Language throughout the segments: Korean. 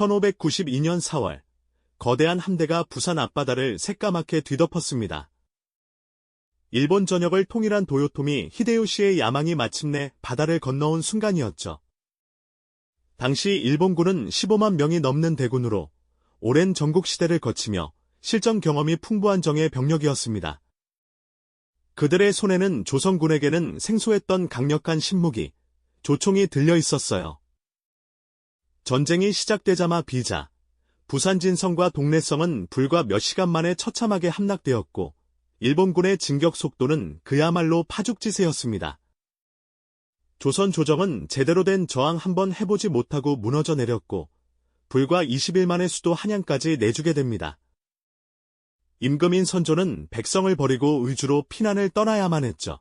1592년 4월 거대한 함대가 부산 앞바다를 새까맣게 뒤덮었습니다. 일본 전역을 통일한 도요토미 히데요시의 야망이 마침내 바다를 건너온 순간이었죠. 당시 일본군은 15만 명이 넘는 대군으로 오랜 전국 시대를 거치며 실전 경험이 풍부한 정의 병력이었습니다. 그들의 손에는 조선군에게는 생소했던 강력한 신무기, 조총이 들려 있었어요. 전쟁이 시작되자마 비자, 부산진성과 동래성은 불과 몇 시간 만에 처참하게 함락되었고, 일본군의 진격 속도는 그야말로 파죽지세였습니다. 조선 조정은 제대로 된 저항 한번 해보지 못하고 무너져 내렸고, 불과 20일 만에 수도 한양까지 내주게 됩니다. 임금인 선조는 백성을 버리고 의주로 피난을 떠나야만 했죠.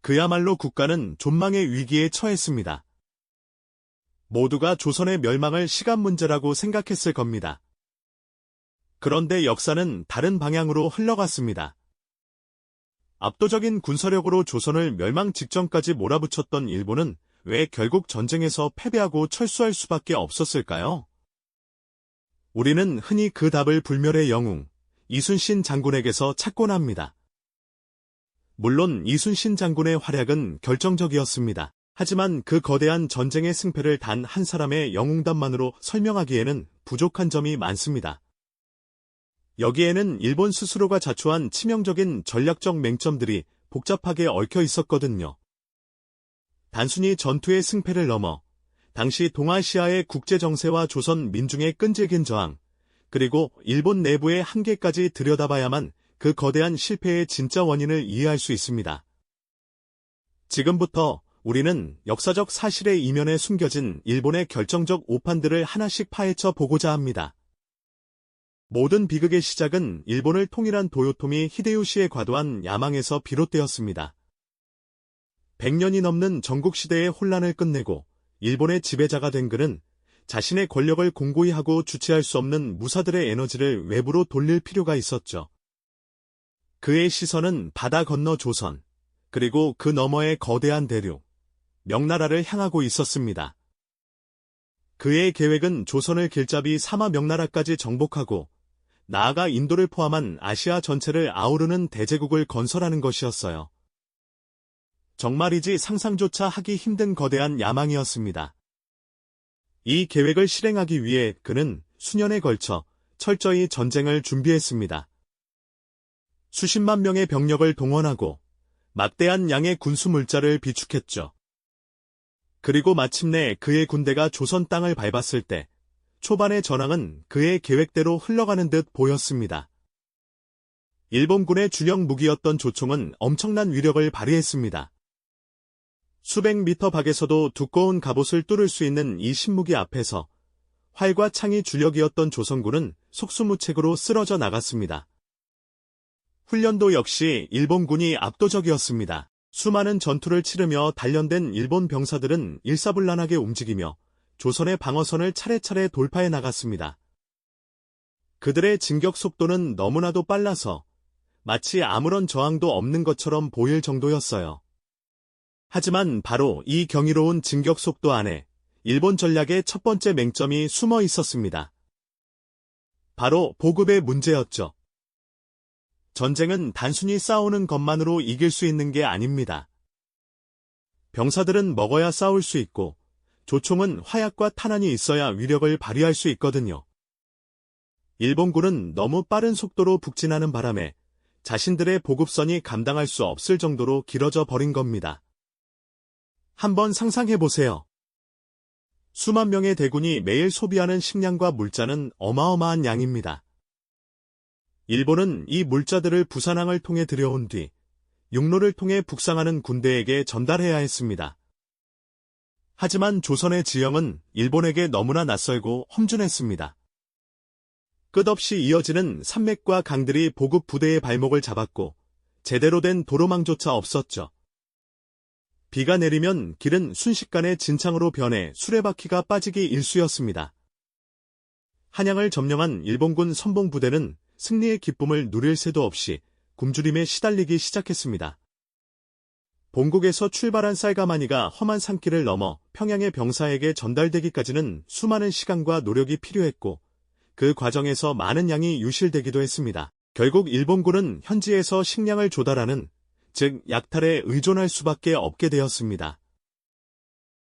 그야말로 국가는 존망의 위기에 처했습니다. 모두가 조선의 멸망을 시간 문제라고 생각했을 겁니다. 그런데 역사는 다른 방향으로 흘러갔습니다. 압도적인 군사력으로 조선을 멸망 직전까지 몰아붙였던 일본은 왜 결국 전쟁에서 패배하고 철수할 수밖에 없었을까요? 우리는 흔히 그 답을 불멸의 영웅, 이순신 장군에게서 찾곤 합니다. 물론 이순신 장군의 활약은 결정적이었습니다. 하지만 그 거대한 전쟁의 승패를 단 한 사람의 영웅담만으로 설명하기에는 부족한 점이 많습니다. 여기에는 일본 스스로가 자초한 치명적인 전략적 맹점들이 복잡하게 얽혀 있었거든요. 단순히 전투의 승패를 넘어 당시 동아시아의 국제 정세와 조선 민중의 끈질긴 저항, 그리고 일본 내부의 한계까지 들여다봐야만 그 거대한 실패의 진짜 원인을 이해할 수 있습니다. 지금부터 우리는 역사적 사실의 이면에 숨겨진 일본의 결정적 오판들을 하나씩 파헤쳐 보고자 합니다. 모든 비극의 시작은 일본을 통일한 도요토미 히데요시의 과도한 야망에서 비롯되었습니다. 100년이 넘는 전국시대의 혼란을 끝내고 일본의 지배자가 된 그는 자신의 권력을 공고히 하고 주체할 수 없는 무사들의 에너지를 외부로 돌릴 필요가 있었죠. 그의 시선은 바다 건너 조선, 그리고 그 너머의 거대한 대륙, 명나라를 향하고 있었습니다. 그의 계획은 조선을 길잡이 사마 명나라까지 정복하고 나아가 인도를 포함한 아시아 전체를 아우르는 대제국을 건설하는 것이었어요. 정말이지 상상조차 하기 힘든 거대한 야망이었습니다. 이 계획을 실행하기 위해 그는 수년에 걸쳐 철저히 전쟁을 준비했습니다. 수십만 명의 병력을 동원하고 막대한 양의 군수 물자를 비축했죠. 그리고 마침내 그의 군대가 조선 땅을 밟았을 때 초반의 전황은 그의 계획대로 흘러가는 듯 보였습니다. 일본군의 주력 무기였던 조총은 엄청난 위력을 발휘했습니다. 수백 미터 밖에서도 두꺼운 갑옷을 뚫을 수 있는 이 신무기 앞에서 활과 창이 주력이었던 조선군은 속수무책으로 쓰러져 나갔습니다. 훈련도 역시 일본군이 압도적이었습니다. 수많은 전투를 치르며 단련된 일본 병사들은 일사불란하게 움직이며 조선의 방어선을 차례차례 돌파해 나갔습니다. 그들의 진격 속도는 너무나도 빨라서 마치 아무런 저항도 없는 것처럼 보일 정도였어요. 하지만 바로 이 경이로운 진격 속도 안에 일본 전략의 첫 번째 맹점이 숨어 있었습니다. 바로 보급의 문제였죠. 전쟁은 단순히 싸우는 것만으로 이길 수 있는 게 아닙니다. 병사들은 먹어야 싸울 수 있고 조총은 화약과 탄환이 있어야 위력을 발휘할 수 있거든요. 일본군은 너무 빠른 속도로 북진하는 바람에 자신들의 보급선이 감당할 수 없을 정도로 길어져 버린 겁니다. 한번 상상해 보세요. 수만 명의 대군이 매일 소비하는 식량과 물자는 어마어마한 양입니다. 일본은 이 물자들을 부산항을 통해 들여온 뒤 육로를 통해 북상하는 군대에게 전달해야 했습니다. 하지만 조선의 지형은 일본에게 너무나 낯설고 험준했습니다. 끝없이 이어지는 산맥과 강들이 보급 부대의 발목을 잡았고 제대로 된 도로망조차 없었죠. 비가 내리면 길은 순식간에 진창으로 변해 수레바퀴가 빠지기 일쑤였습니다. 한양을 점령한 일본군 선봉부대는 승리의 기쁨을 누릴 새도 없이 굶주림에 시달리기 시작했습니다. 본국에서 출발한 쌀가마니가 험한 산길을 넘어 평양의 병사에게 전달되기까지는 수많은 시간과 노력이 필요했고 그 과정에서 많은 양이 유실되기도 했습니다. 결국 일본군은 현지에서 식량을 조달하는 즉 약탈에 의존할 수밖에 없게 되었습니다.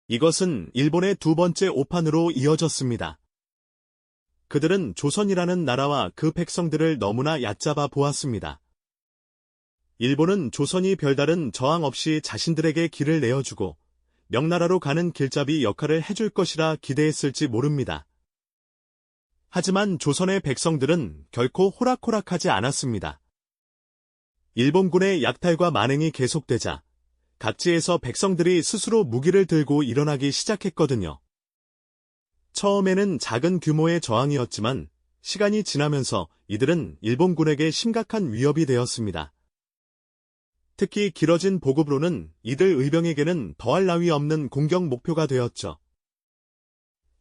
이것은 일본의 두 번째 오판으로 이어졌습니다. 그들은 조선이라는 나라와 그 백성들을 너무나 얕잡아 보았습니다. 일본은 조선이 별다른 저항 없이 자신들에게 길을 내어주고 명나라로 가는 길잡이 역할을 해줄 것이라 기대했을지 모릅니다. 하지만 조선의 백성들은 결코 호락호락하지 않았습니다. 일본군의 약탈과 만행이 계속되자 각지에서 백성들이 스스로 무기를 들고 일어나기 시작했거든요. 처음에는 작은 규모의 저항이었지만 시간이 지나면서 이들은 일본군에게 심각한 위협이 되었습니다. 특히 길어진 보급로는 이들 의병에게는 더할 나위 없는 공격 목표가 되었죠.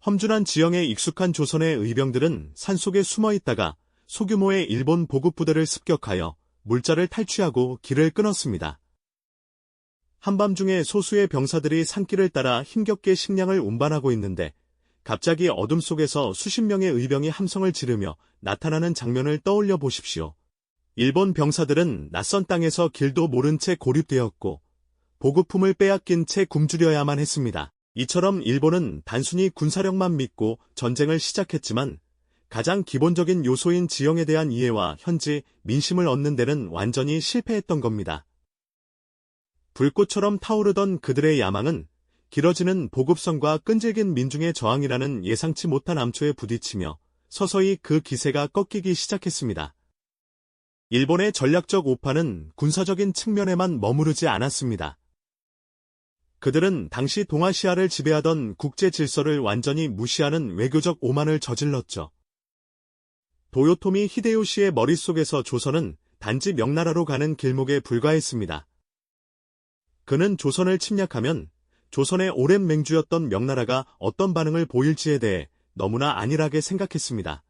험준한 지형에 익숙한 조선의 의병들은 산속에 숨어 있다가 소규모의 일본 보급부대를 습격하여 물자를 탈취하고 길을 끊었습니다. 한밤중에 소수의 병사들이 산길을 따라 힘겹게 식량을 운반하고 있는데 갑자기 어둠 속에서 수십 명의 의병이 함성을 지르며 나타나는 장면을 떠올려 보십시오. 일본 병사들은 낯선 땅에서 길도 모른 채 고립되었고 보급품을 빼앗긴 채 굶주려야만 했습니다. 이처럼 일본은 단순히 군사력만 믿고 전쟁을 시작했지만 가장 기본적인 요소인 지형에 대한 이해와 현지 민심을 얻는 데는 완전히 실패했던 겁니다. 불꽃처럼 타오르던 그들의 야망은 길어지는 보급선과 끈질긴 민중의 저항이라는 예상치 못한 암초에 부딪히며 서서히 그 기세가 꺾이기 시작했습니다. 일본의 전략적 오판은 군사적인 측면에만 머무르지 않았습니다. 그들은 당시 동아시아를 지배하던 국제 질서를 완전히 무시하는 외교적 오만을 저질렀죠. 도요토미 히데요시의 머릿속에서 조선은 단지 명나라로 가는 길목에 불과했습니다. 그는 조선을 침략하면 조선의 오랜 맹주였던 명나라가 어떤 반응을 보일지에 대해 너무나 안일하게 생각했습니다.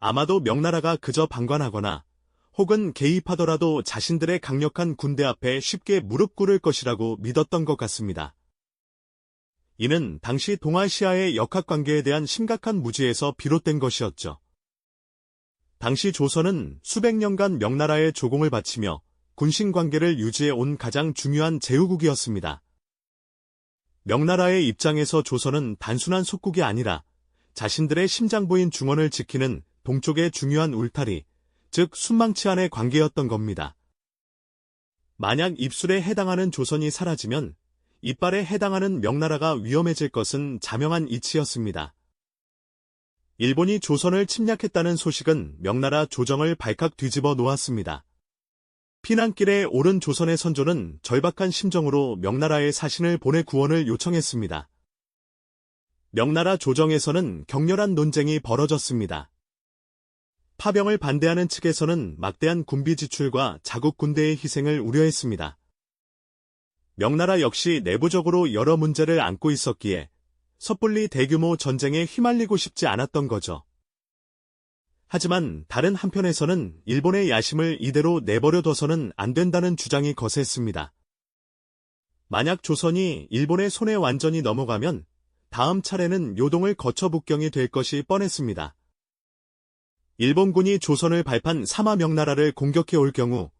아마도 명나라가 그저 방관하거나 혹은 개입하더라도 자신들의 강력한 군대 앞에 쉽게 무릎 꿇을 것이라고 믿었던 것 같습니다. 이는 당시 동아시아의 역학관계에 대한 심각한 무지에서 비롯된 것이었죠. 당시 조선은 수백 년간 명나라의 조공을 바치며 군신 관계를 유지해 온 가장 중요한 제후국이었습니다. 명나라의 입장에서 조선은 단순한 속국이 아니라 자신들의 심장부인 중원을 지키는 동쪽의 중요한 울타리, 즉 순망치 안의 관계였던 겁니다. 만약 입술에 해당하는 조선이 사라지면 이빨에 해당하는 명나라가 위험해질 것은 자명한 이치였습니다. 일본이 조선을 침략했다는 소식은 명나라 조정을 발칵 뒤집어 놓았습니다. 피난길에 오른 조선의 선조는 절박한 심정으로 명나라의 사신을 보내 구원을 요청했습니다. 명나라 조정에서는 격렬한 논쟁이 벌어졌습니다. 파병을 반대하는 측에서는 막대한 군비 지출과 자국 군대의 희생을 우려했습니다. 명나라 역시 내부적으로 여러 문제를 안고 있었기에 섣불리 대규모 전쟁에 휘말리고 싶지 않았던 거죠. 하지만 다른 한편에서는 일본의 야심을 이대로 내버려둬서는 안 된다는 주장이 거셌습니다. 만약 조선이 일본의 손에 완전히 넘어가면 다음 차례는 요동을 거쳐 북경이 될 것이 뻔했습니다. 일본군이 조선을 발판 사마 명나라를 공격해 올 경우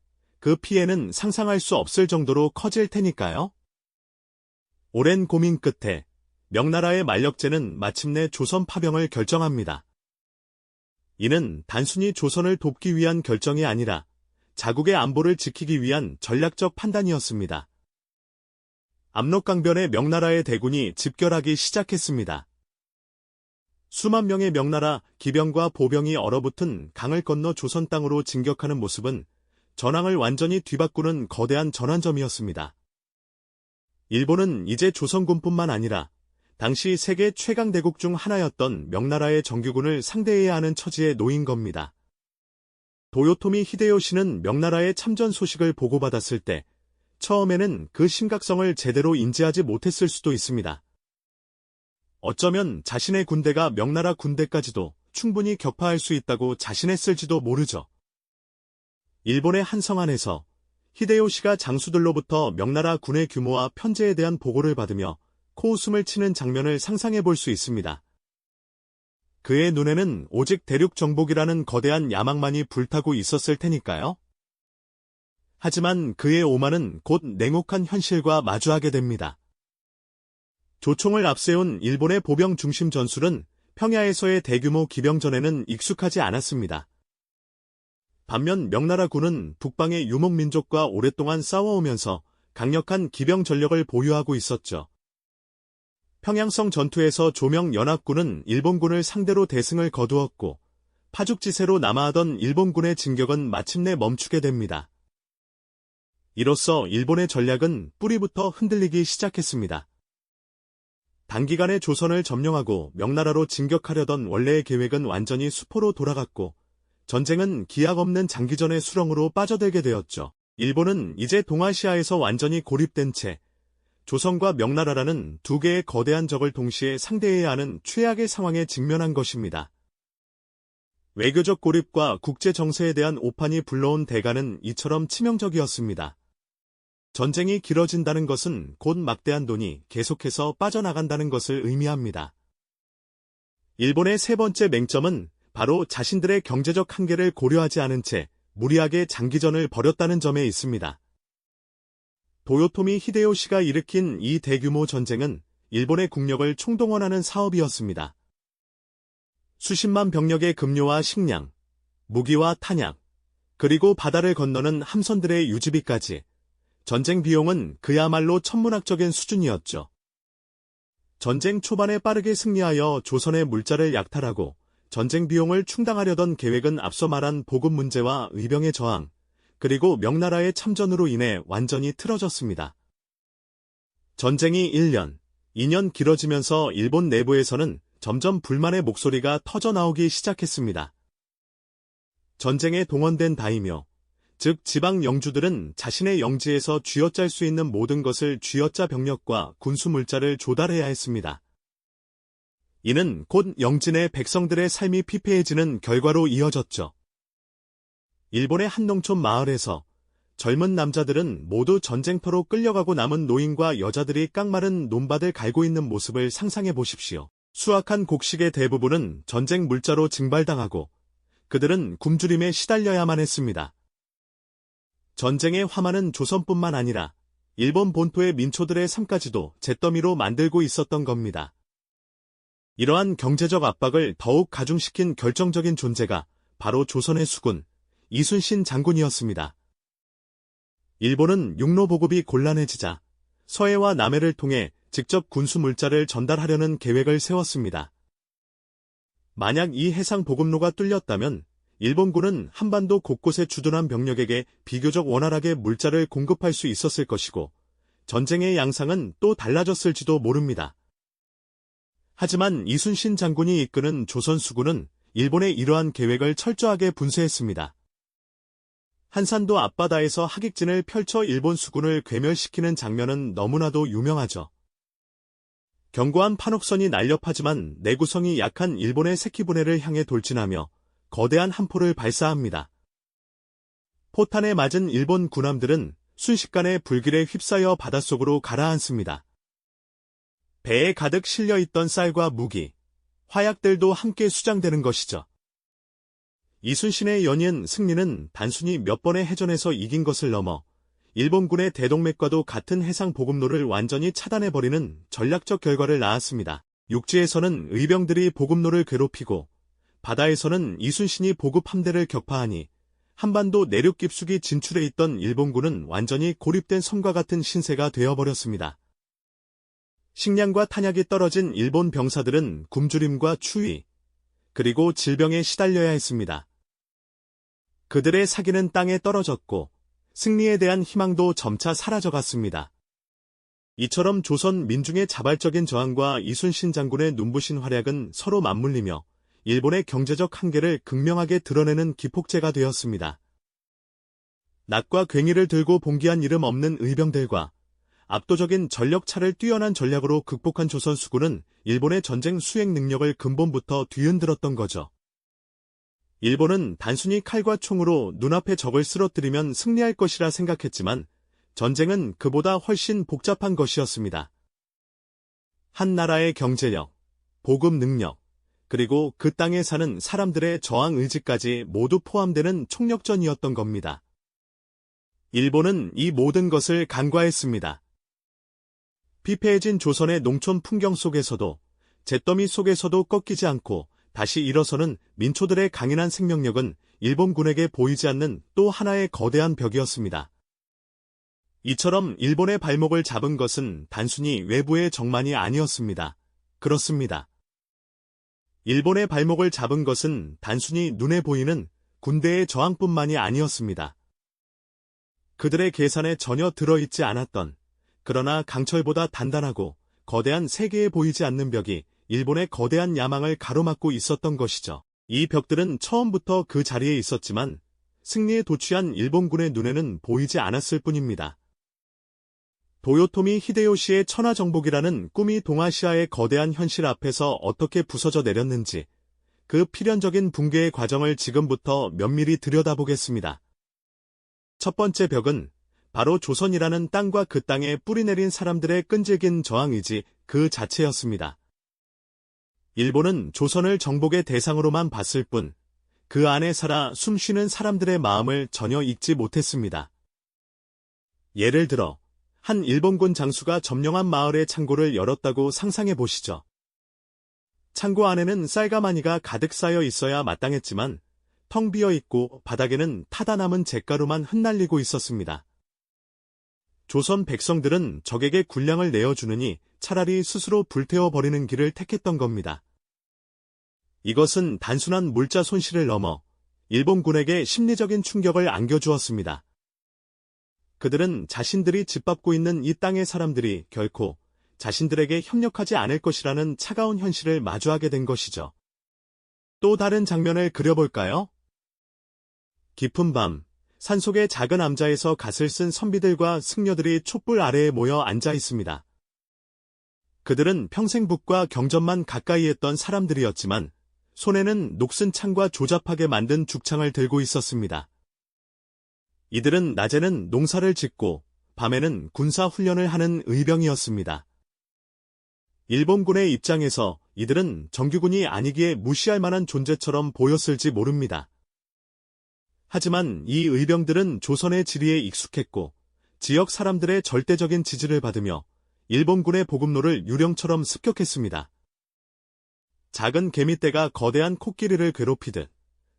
그 피해는 상상할 수 없을 정도로 커질 테니까요. 오랜 고민 끝에 명나라의 만력제는 마침내 조선 파병을 결정합니다. 이는 단순히 조선을 돕기 위한 결정이 아니라 자국의 안보를 지키기 위한 전략적 판단이었습니다. 압록강변의 명나라의 대군이 집결하기 시작했습니다. 수만 명의 명나라 기병과 보병이 얼어붙은 강을 건너 조선 땅으로 진격하는 모습은 전황을 완전히 뒤바꾸는 거대한 전환점이었습니다. 일본은 이제 조선군뿐만 아니라 당시 세계 최강 대국 중 하나였던 명나라의 정규군을 상대해야 하는 처지에 놓인 겁니다. 도요토미 히데요시는 명나라의 참전 소식을 보고받았을 때 처음에는 그 심각성을 제대로 인지하지 못했을 수도 있습니다. 어쩌면 자신의 군대가 명나라 군대까지도 충분히 격파할 수 있다고 자신했을지도 모르죠. 일본의 한성 안에서 히데요시가 장수들로부터 명나라 군의 규모와 편제에 대한 보고를 받으며 코웃음을 치는 장면을 상상해 볼 수 있습니다. 그의 눈에는 오직 대륙 정복이라는 거대한 야망만이 불타고 있었을 테니까요. 하지만 그의 오만은 곧 냉혹한 현실과 마주하게 됩니다. 조총을 앞세운 일본의 보병 중심 전술은 평야에서의 대규모 기병전에는 익숙하지 않았습니다. 반면 명나라군은 북방의 유목민족과 오랫동안 싸워오면서 강력한 기병 전력을 보유하고 있었죠. 평양성 전투에서 조명 연합군은 일본군을 상대로 대승을 거두었고 파죽지세로 남아하던 일본군의 진격은 마침내 멈추게 됩니다. 이로써 일본의 전략은 뿌리부터 흔들리기 시작했습니다. 단기간에 조선을 점령하고 명나라로 진격하려던 원래의 계획은 완전히 수포로 돌아갔고 전쟁은 기약 없는 장기전의 수렁으로 빠져들게 되었죠. 일본은 이제 동아시아에서 완전히 고립된 채 조선과 명나라라는 두 개의 거대한 적을 동시에 상대해야 하는 최악의 상황에 직면한 것입니다. 외교적 고립과 국제 정세에 대한 오판이 불러온 대가는 이처럼 치명적이었습니다. 전쟁이 길어진다는 것은 곧 막대한 돈이 계속해서 빠져나간다는 것을 의미합니다. 일본의 세 번째 맹점은 바로 자신들의 경제적 한계를 고려하지 않은 채 무리하게 장기전을 벌였다는 점에 있습니다. 도요토미 히데요시가 일으킨 이 대규모 전쟁은 일본의 국력을 총동원하는 사업이었습니다. 수십만 병력의 급료와 식량, 무기와 탄약, 그리고 바다를 건너는 함선들의 유지비까지 전쟁 비용은 그야말로 천문학적인 수준이었죠. 전쟁 초반에 빠르게 승리하여 조선의 물자를 약탈하고 전쟁 비용을 충당하려던 계획은 앞서 말한 보급 문제와 의병의 저항, 그리고 명나라의 참전으로 인해 완전히 틀어졌습니다. 전쟁이 1년, 2년 길어지면서 일본 내부에서는 점점 불만의 목소리가 터져 나오기 시작했습니다. 전쟁에 동원된 다이묘, 즉 지방 영주들은 자신의 영지에서 쥐어짤 수 있는 모든 것을 쥐어짜 병력과 군수 물자를 조달해야 했습니다. 이는 곧 영진의 백성들의 삶이 피폐해지는 결과로 이어졌죠. 일본의 한 농촌 마을에서 젊은 남자들은 모두 전쟁터로 끌려가고 남은 노인과 여자들이 깡마른 논밭을 갈고 있는 모습을 상상해 보십시오. 수확한 곡식의 대부분은 전쟁 물자로 증발당하고 그들은 굶주림에 시달려야만 했습니다. 전쟁의 화마는 조선뿐만 아니라 일본 본토의 민초들의 삶까지도 잿더미로 만들고 있었던 겁니다. 이러한 경제적 압박을 더욱 가중시킨 결정적인 존재가 바로 조선의 수군, 이순신 장군이었습니다. 일본은 육로 보급이 곤란해지자 서해와 남해를 통해 직접 군수 물자를 전달하려는 계획을 세웠습니다. 만약 이 해상 보급로가 뚫렸다면 일본군은 한반도 곳곳에 주둔한 병력에게 비교적 원활하게 물자를 공급할 수 있었을 것이고 전쟁의 양상은 또 달라졌을지도 모릅니다. 하지만 이순신 장군이 이끄는 조선 수군은 일본의 이러한 계획을 철저하게 분쇄했습니다. 한산도 앞바다에서 하객진을 펼쳐 일본 수군을 괴멸시키는 장면은 너무나도 유명하죠. 견고한 판옥선이 날렵하지만 내구성이 약한 일본의 새끼분해를 향해 돌진하며 거대한 함포를 발사합니다. 포탄에 맞은 일본 군함들은 순식간에 불길에 휩싸여 바닷속으로 가라앉습니다. 배에 가득 실려있던 쌀과 무기, 화약들도 함께 수장되는 것이죠. 이순신의 연인 승리는 단순히 몇 번의 해전에서 이긴 것을 넘어 일본군의 대동맥과도 같은 해상 보급로를 완전히 차단해버리는 전략적 결과를 낳았습니다. 육지에서는 의병들이 보급로를 괴롭히고 바다에서는 이순신이 보급 함대를 격파하니 한반도 내륙 깊숙이 진출해 있던 일본군은 완전히 고립된 섬과 같은 신세가 되어버렸습니다. 식량과 탄약이 떨어진 일본 병사들은 굶주림과 추위, 그리고 질병에 시달려야 했습니다. 그들의 사기는 땅에 떨어졌고 승리에 대한 희망도 점차 사라져갔습니다. 이처럼 조선 민중의 자발적인 저항과 이순신 장군의 눈부신 활약은 서로 맞물리며 일본의 경제적 한계를 극명하게 드러내는 기폭제가 되었습니다. 낙과 괭이를 들고 봉기한 이름 없는 의병들과 압도적인 전력차를 뛰어난 전략으로 극복한 조선 수군은 일본의 전쟁 수행 능력을 근본부터 뒤흔들었던 거죠. 일본은 단순히 칼과 총으로 눈앞에 적을 쓰러뜨리면 승리할 것이라 생각했지만 전쟁은 그보다 훨씬 복잡한 것이었습니다. 한 나라의 경제력, 보급 능력, 그리고 그 땅에 사는 사람들의 저항 의지까지 모두 포함되는 총력전이었던 겁니다. 일본은 이 모든 것을 간과했습니다. 피폐해진 조선의 농촌 풍경 속에서도 잿더미 속에서도 꺾이지 않고 다시 일어서는 민초들의 강인한 생명력은 일본군에게 보이지 않는 또 하나의 거대한 벽이었습니다. 이처럼 일본의 발목을 잡은 것은 단순히 외부의 적만이 아니었습니다. 그렇습니다. 일본의 발목을 잡은 것은 단순히 눈에 보이는 군대의 저항뿐만이 아니었습니다. 그들의 계산에 전혀 들어있지 않았던 그러나 강철보다 단단하고 거대한 세계에 보이지 않는 벽이 일본의 거대한 야망을 가로막고 있었던 것이죠. 이 벽들은 처음부터 그 자리에 있었지만 승리에 도취한 일본군의 눈에는 보이지 않았을 뿐입니다. 도요토미 히데요시의 천하정복이라는 꿈이 동아시아의 거대한 현실 앞에서 어떻게 부서져 내렸는지 그 필연적인 붕괴의 과정을 지금부터 면밀히 들여다보겠습니다. 첫 번째 벽은 바로 조선이라는 땅과 그 땅에 뿌리내린 사람들의 끈질긴 저항의지 그 자체였습니다. 일본은 조선을 정복의 대상으로만 봤을 뿐 그 안에 살아 숨쉬는 사람들의 마음을 전혀 잊지 못했습니다. 예를 들어 한 일본군 장수가 점령한 마을의 창고를 열었다고 상상해 보시죠. 창고 안에는 쌀가마니가 가득 쌓여 있어야 마땅했지만 텅 비어 있고 바닥에는 타다 남은 잿가루만 흩날리고 있었습니다. 조선 백성들은 적에게 군량을 내어주느니 차라리 스스로 불태워버리는 길을 택했던 겁니다. 이것은 단순한 물자 손실을 넘어 일본군에게 심리적인 충격을 안겨주었습니다. 그들은 자신들이 짓밟고 있는 이 땅의 사람들이 결코 자신들에게 협력하지 않을 것이라는 차가운 현실을 마주하게 된 것이죠. 또 다른 장면을 그려볼까요? 깊은 밤, 산속의 작은 암자에서 갓을 쓴 선비들과 승려들이 촛불 아래에 모여 앉아 있습니다. 그들은 평생 북과 경전만 가까이 했던 사람들이었지만 손에는 녹슨 창과 조잡하게 만든 죽창을 들고 있었습니다. 이들은 낮에는 농사를 짓고 밤에는 군사 훈련을 하는 의병이었습니다. 일본군의 입장에서 이들은 정규군이 아니기에 무시할 만한 존재처럼 보였을지 모릅니다. 하지만 이 의병들은 조선의 지리에 익숙했고 지역 사람들의 절대적인 지지를 받으며 일본군의 보급로를 유령처럼 습격했습니다. 작은 개미떼가 거대한 코끼리를 괴롭히듯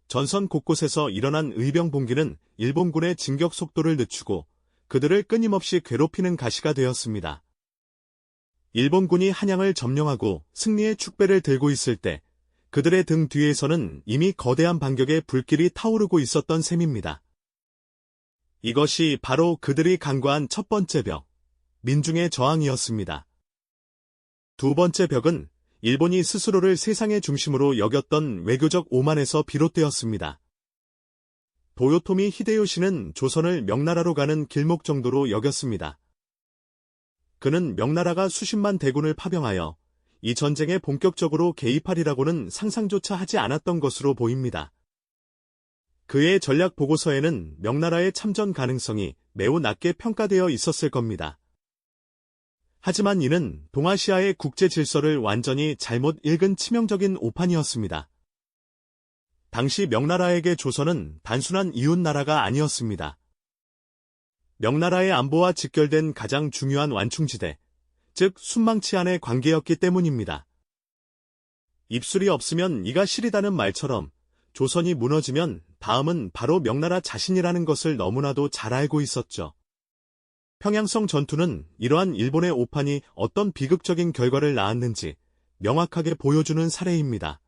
전선 곳곳에서 일어난 의병 봉기는 일본군의 진격 속도를 늦추고 그들을 끊임없이 괴롭히는 가시가 되었습니다. 일본군이 한양을 점령하고 승리의 축배를 들고 있을 때 그들의 등 뒤에서는 이미 거대한 반격의 불길이 타오르고 있었던 셈입니다. 이것이 바로 그들이 간과한 첫 번째 벽, 민중의 저항이었습니다. 두 번째 벽은 일본이 스스로를 세상의 중심으로 여겼던 외교적 오만에서 비롯되었습니다. 도요토미 히데요시는 조선을 명나라로 가는 길목 정도로 여겼습니다. 그는 명나라가 수십만 대군을 파병하여 이 전쟁에 본격적으로 개입하리라고는 상상조차 하지 않았던 것으로 보입니다. 그의 전략 보고서에는 명나라의 참전 가능성이 매우 낮게 평가되어 있었을 겁니다. 하지만 이는 동아시아의 국제 질서를 완전히 잘못 읽은 치명적인 오판이었습니다. 당시 명나라에게 조선은 단순한 이웃나라가 아니었습니다. 명나라의 안보와 직결된 가장 중요한 완충지대, 즉 순망치 안의 관계였기 때문입니다. 입술이 없으면 이가 시리다는 말처럼 조선이 무너지면 다음은 바로 명나라 자신이라는 것을 너무나도 잘 알고 있었죠. 평양성 전투는 이러한 일본의 오판이 어떤 비극적인 결과를 낳았는지 명확하게 보여주는 사례입니다.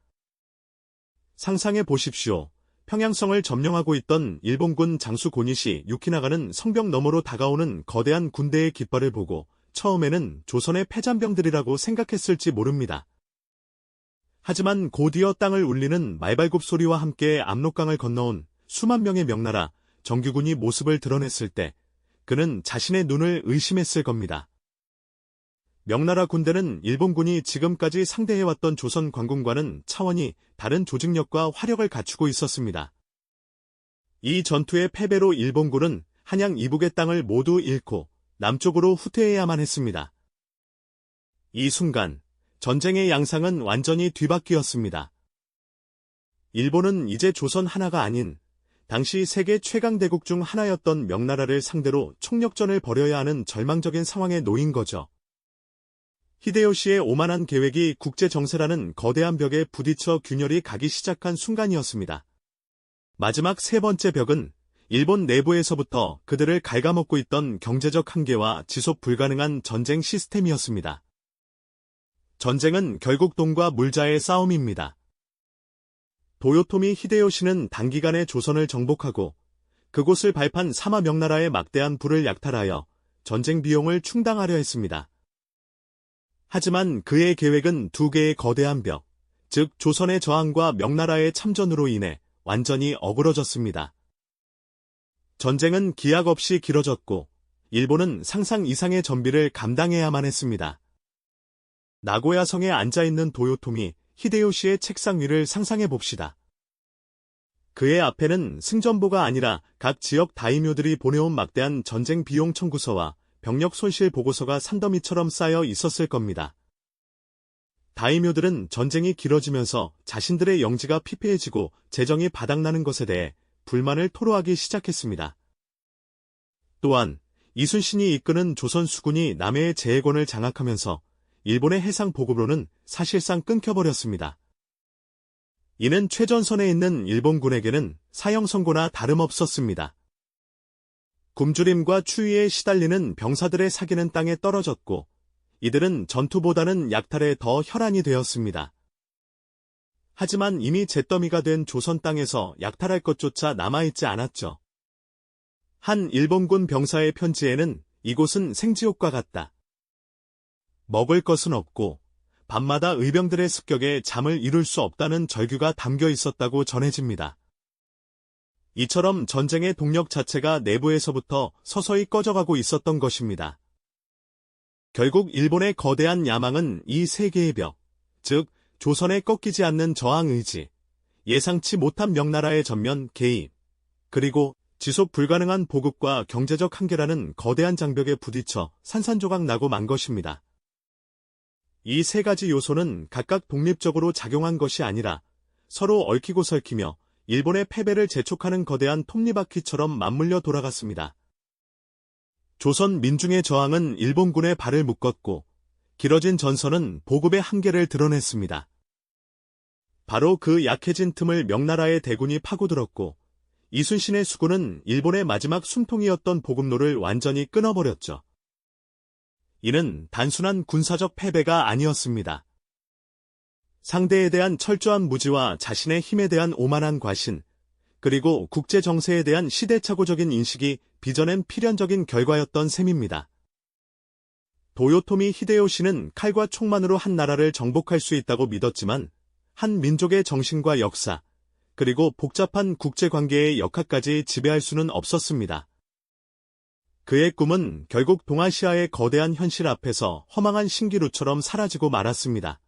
상상해 보십시오. 평양성을 점령하고 있던 일본군 장수 고니시 유키나가는 성벽 너머로 다가오는 거대한 군대의 깃발을 보고 처음에는 조선의 패잔병들이라고 생각했을지 모릅니다. 하지만 곧이어 땅을 울리는 말발굽 소리와 함께 압록강을 건너온 수만 명의 명나라 정규군이 모습을 드러냈을 때 그는 자신의 눈을 의심했을 겁니다. 명나라 군대는 일본군이 지금까지 상대해왔던 조선 관군과는 차원이 다른 조직력과 화력을 갖추고 있었습니다. 이 전투의 패배로 일본군은 한양 이북의 땅을 모두 잃고 남쪽으로 후퇴해야만 했습니다. 이 순간 전쟁의 양상은 완전히 뒤바뀌었습니다. 일본은 이제 조선 하나가 아닌 당시 세계 최강 대국 중 하나였던 명나라를 상대로 총력전을 벌여야 하는 절망적인 상황에 놓인 거죠. 히데요시의 오만한 계획이 국제 정세라는 거대한 벽에 부딪혀 균열이 가기 시작한 순간이었습니다. 마지막 세 번째 벽은 일본 내부에서부터 그들을 갉아먹고 있던 경제적 한계와 지속 불가능한 전쟁 시스템이었습니다. 전쟁은 결국 돈과 물자의 싸움입니다. 도요토미 히데요시는 단기간에 조선을 정복하고 그곳을 발판 사마 명나라의 막대한 부를 약탈하여 전쟁 비용을 충당하려 했습니다. 하지만 그의 계획은 두 개의 거대한 벽, 즉 조선의 저항과 명나라의 참전으로 인해 완전히 어그러졌습니다. 전쟁은 기약 없이 길어졌고 일본은 상상 이상의 전비를 감당해야만 했습니다. 나고야 성에 앉아있는 도요토미 히데요시의 책상 위를 상상해 봅시다. 그의 앞에는 승전보가 아니라 각 지역 다이묘들이 보내온 막대한 전쟁 비용 청구서와 병력 손실 보고서가 산더미처럼 쌓여 있었을 겁니다. 다이묘들은 전쟁이 길어지면서 자신들의 영지가 피폐해지고 재정이 바닥나는 것에 대해 불만을 토로하기 시작했습니다. 또한 이순신이 이끄는 조선 수군이 남해의 제해권을 장악하면서 일본의 해상 보급로는 사실상 끊겨버렸습니다. 이는 최전선에 있는 일본군에게는 사형 선고나 다름없었습니다. 굶주림과 추위에 시달리는 병사들의 사기는 땅에 떨어졌고 이들은 전투보다는 약탈에 더 혈안이 되었습니다. 하지만 이미 잿더미가 된 조선 땅에서 약탈할 것조차 남아있지 않았죠. 한 일본군 병사의 편지에는 이곳은 생지옥과 같다. 먹을 것은 없고 밤마다 의병들의 습격에 잠을 이룰 수 없다는 절규가 담겨 있었다고 전해집니다. 이처럼 전쟁의 동력 자체가 내부에서부터 서서히 꺼져가고 있었던 것입니다. 결국 일본의 거대한 야망은 이 세계의 벽, 즉 조선에 꺾이지 않는 저항 의지, 예상치 못한 명나라의 전면 개입, 그리고 지속 불가능한 보급과 경제적 한계라는 거대한 장벽에 부딪혀 산산조각 나고 만 것입니다. 이 세 가지 요소는 각각 독립적으로 작용한 것이 아니라 서로 얽히고 설키며 일본의 패배를 재촉하는 거대한 톱니바퀴처럼 맞물려 돌아갔습니다. 조선 민중의 저항은 일본군의 발을 묶었고 길어진 전선은 보급의 한계를 드러냈습니다. 바로 그 약해진 틈을 명나라의 대군이 파고들었고 이순신의 수군은 일본의 마지막 숨통이었던 보급로를 완전히 끊어버렸죠. 이는 단순한 군사적 패배가 아니었습니다. 상대에 대한 철저한 무지와 자신의 힘에 대한 오만한 과신, 그리고 국제 정세에 대한 시대착오적인 인식이 빚어낸 필연적인 결과였던 셈입니다. 도요토미 히데요시는 칼과 총만으로 한 나라를 정복할 수 있다고 믿었지만 한 민족의 정신과 역사, 그리고 복잡한 국제관계의 역학까지 지배할 수는 없었습니다. 그의 꿈은 결국 동아시아의 거대한 현실 앞에서 허망한 신기루처럼 사라지고 말았습니다.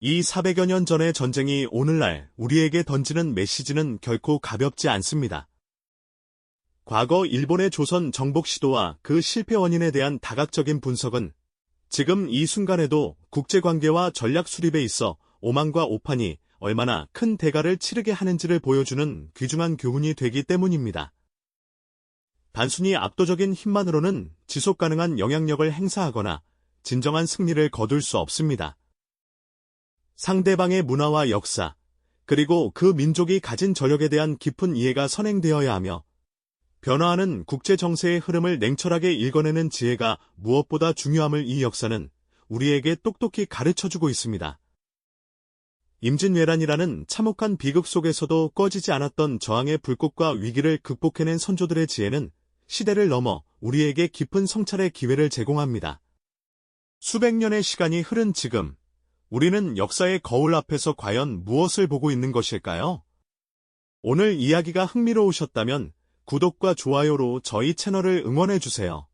이 400여 년 전의 전쟁이 오늘날 우리에게 던지는 메시지는 결코 가볍지 않습니다. 과거 일본의 조선 정복 시도와 그 실패 원인에 대한 다각적인 분석은 지금 이 순간에도 국제관계와 전략 수립에 있어 오만과 오판이 얼마나 큰 대가를 치르게 하는지를 보여주는 귀중한 교훈이 되기 때문입니다. 단순히 압도적인 힘만으로는 지속 가능한 영향력을 행사하거나 진정한 승리를 거둘 수 없습니다. 상대방의 문화와 역사, 그리고 그 민족이 가진 저력에 대한 깊은 이해가 선행되어야 하며 변화하는 국제 정세의 흐름을 냉철하게 읽어내는 지혜가 무엇보다 중요함을 이 역사는 우리에게 똑똑히 가르쳐주고 있습니다. 임진왜란이라는 참혹한 비극 속에서도 꺼지지 않았던 저항의 불꽃과 위기를 극복해낸 선조들의 지혜는 시대를 넘어 우리에게 깊은 성찰의 기회를 제공합니다. 수백 년의 시간이 흐른 지금, 우리는 역사의 거울 앞에서 과연 무엇을 보고 있는 것일까요? 오늘 이야기가 흥미로우셨다면 구독과 좋아요로 저희 채널을 응원해주세요.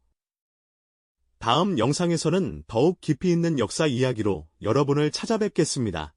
다음 영상에서는 더욱 깊이 있는 역사 이야기로 여러분을 찾아뵙겠습니다.